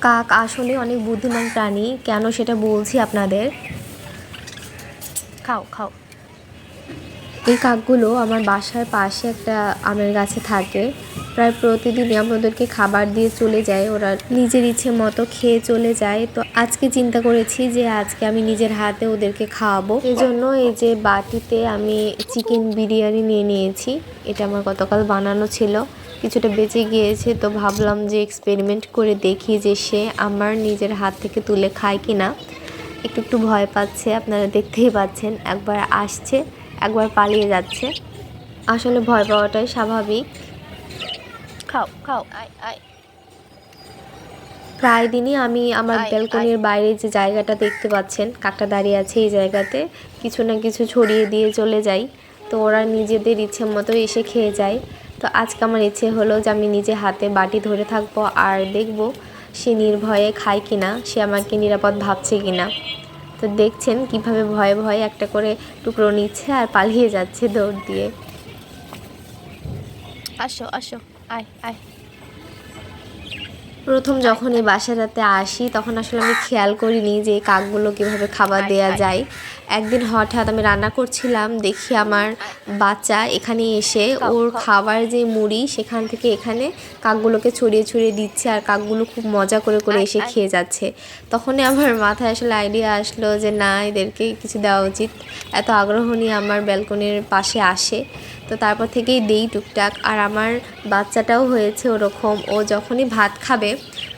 কাক আসলে অনেক বুদ্ধিমান প্রাণী। কেন সেটা বলছি আপনাদের? খাও খাও। এই কাকগুলো আমার বাসার পাশে একটা আমের গাছে থাকে। প্রায় প্রতিদিনই আমি ওদেরকে খাবার দিয়ে চলে যায় ওরা নিজের ইচ্ছে মতো খেয়ে চলে যায়। তো আজকে চিন্তা করেছি যে আজকে আমি নিজের হাতে ওদেরকে খাওয়াবো। এই জন্য এই যে বাটিতে আমি চিকেন বিরিয়ানি নিয়ে নিয়েছি। এটা আমার গতকাল বানানো ছিল। কিছুটা বেঁচে গিয়েছে তো ভাবলাম যে এক্সপেরিমেন্ট করে দেখি যে সে আমার নিজের হাত থেকে তুলে খায় কি না একটু একটু ভয় পাচ্ছে আপনারা দেখতেই পাচ্ছেন একবার আসছে একবার পালিয়ে যাচ্ছে। আসলে ভয় পাওয়াটাই স্বাভাবিক। খাও খাও আয় আয়। প্রায় দিনই আমি আমার ব্যালকনির বাইরে যে জায়গাটা দেখতে পাচ্ছেন কাকটা দাঁড়িয়ে আছে এই জায়গাতে কিছু না কিছু ছড়িয়ে দিয়ে চলে যাই। তো ওরা নিজেদের ইচ্ছে মতো এসে খেয়ে যায়। তো আজকে আমার ইচ্ছে হলো যে আমি নিজে হাতে বাটি ধরে থাকব আর দেখব সে নির্ভয়ে খায় কি না সে আমাকে নিরাপদ ভাবছে কি না তো দেখছেন কীভাবে ভয়ে ভয়ে একটা করে টুকরো নিচ্ছে আর পালিয়ে যাচ্ছে দৌড় দিয়ে। আসো আসো, আয় আয়। প্রথম যখন এই বাসাটাতে আসি, তখন আসলে আমি খেয়াল করিনি যে এই কাকগুলো কীভাবে খাবার দেওয়া যায়। একদিন হঠাৎ আমি রান্না করছিলাম, দেখি আমার বাচ্চা এখানে এসে ওর খাবার যে মুড়ি সেখান থেকে এখানে কাকগুলোকে ছড়িয়ে ছড়িয়ে দিচ্ছে আর কাকগুলো খুব মজা করে করে এসে খেয়ে যাচ্ছে। তখনই আমার মাথায় আসলে আইডিয়া আসলো যে না, এদেরকে কিছু দেওয়া উচিত। এত আগ্রহ নিয়ে আমার ব্যালকনির পাশে আসে। তো তারপর থেকেই দেই টুকটাক। আর আমার বাচ্চাটাও হয়েছে ওরকম। ও যখনই ভাত খাবে,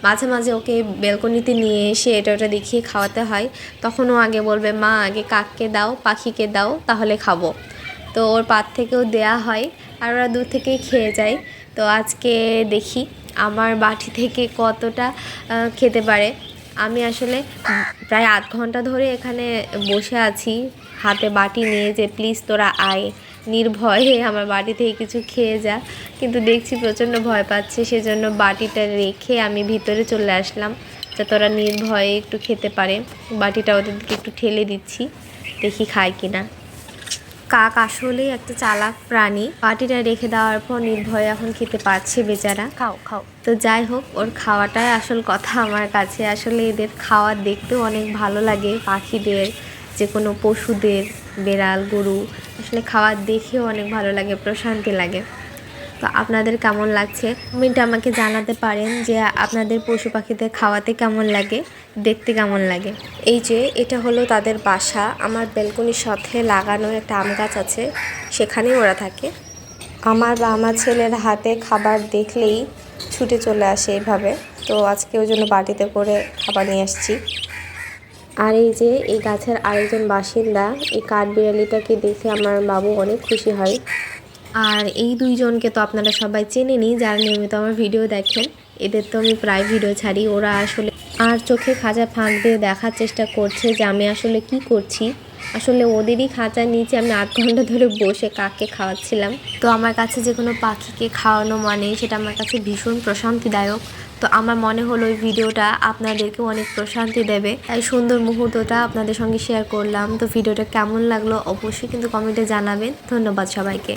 মাঝে মাঝে ওকে বেলকনিতে নিয়ে এসে এটা ওটা দেখিয়ে খাওয়াতে হয়। তখন ও আগে বলবে, মা, আগে কাককে দাও, পাখিকে দাও, তাহলে খাব। তো ওর পাত থেকেও দেয়া হয় আর ওরা দূর থেকেই খেয়ে যায়। তো আজকে দেখি আমার বাটি থেকে কতটা খেতে পারে। আমি আসলে প্রায় আধ ঘণ্টা ধরে এখানে বসে আছি, হাতে বাটি নিয়ে যে, প্লিজ তোরা আয়। নির্ভয়ে আমার বাটি থেকে কিছু খেয়ে যা। কিন্তু দেখছি প্রচণ্ড ভয় পাচ্ছে সেজন্য বাটিটা রেখে আমি ভিতরে চলে আসলাম যাতে ওরা নির্ভয়ে একটু খেতে পারে। বাটিটা ওদেরকে একটু ঠেলে দিচ্ছি দেখি খায় কিনা। কাক আসলেই একটা চালাক প্রাণী। বাটিটা রেখে দেওয়ার পর নির্ভয়ে এখন খেতে পারছে বেচারা। খাও খাও। তো যাই হোক ওর খাওয়াটাই আসল কথা আমার কাছে। আসলে এদের খাওয়া দেখতেও অনেক ভালো লাগে পাখিদের যে কোনো পশুদের বেড়াল গরু আসলে খাওয়ার দেখেও অনেক ভালো লাগে, প্রশান্তি লাগে। তো আপনাদের কেমন লাগছে? কমেন্টে আমাকে জানাতে পারেন যে আপনাদের পশু পাখিদের খাওয়াতে কেমন লাগে, দেখতে কেমন লাগে। এই যে, এটা হলো তাদের বাসা। আমার ব্যালকনির সাথে লাগানো একটা আম গাছ আছে, সেখানেই ওরা থাকে। আমার বা আমার ছেলের হাতে খাবার দেখলেই ছুটে চলে আসে এইভাবে। তো আজকে ওই জন্য বাটিতে করে খাবার নিয়ে আসছি। আর এই যে এই গাছের আরেকজন বাসিন্দা, এই কাঠবিড়ালিটাকে দেখে আমার বাবু অনেক খুশি হয়। আর এই দুইজনকে তো আপনারা সবাই চেনেনি যারা নিয়মিত আমার ভিডিও দেখেন, এদের তো আমি প্রায় ভিডিও ছাড়ি। ওরা আসলে আর চোখে খাঁচা ফাঁক দিয়ে দেখার চেষ্টা করছে যে আমি আসলে কি করছি। আসলে ওদেরই খাঁচার নিচে আমি আধ ঘণ্টা ধরে বসে কাককে খাওয়াচ্ছিলাম। তো আমার কাছে যে কোনো পাখিকে খাওয়ানো মানে সেটা আমার কাছে ভীষণ প্রশান্তিদায়ক। তো আমার মনে হলো ওই ভিডিওটা আপনাদেরকে অনেক প্রশান্তি দেবে। এই সুন্দর মুহূর্তটা আপনাদের সঙ্গে শেয়ার করলাম। তো ভিডিওটা কেমন লাগল অবশ্যই কিন্তু কমেন্টে জানাবেন। ধন্যবাদ সবাইকে।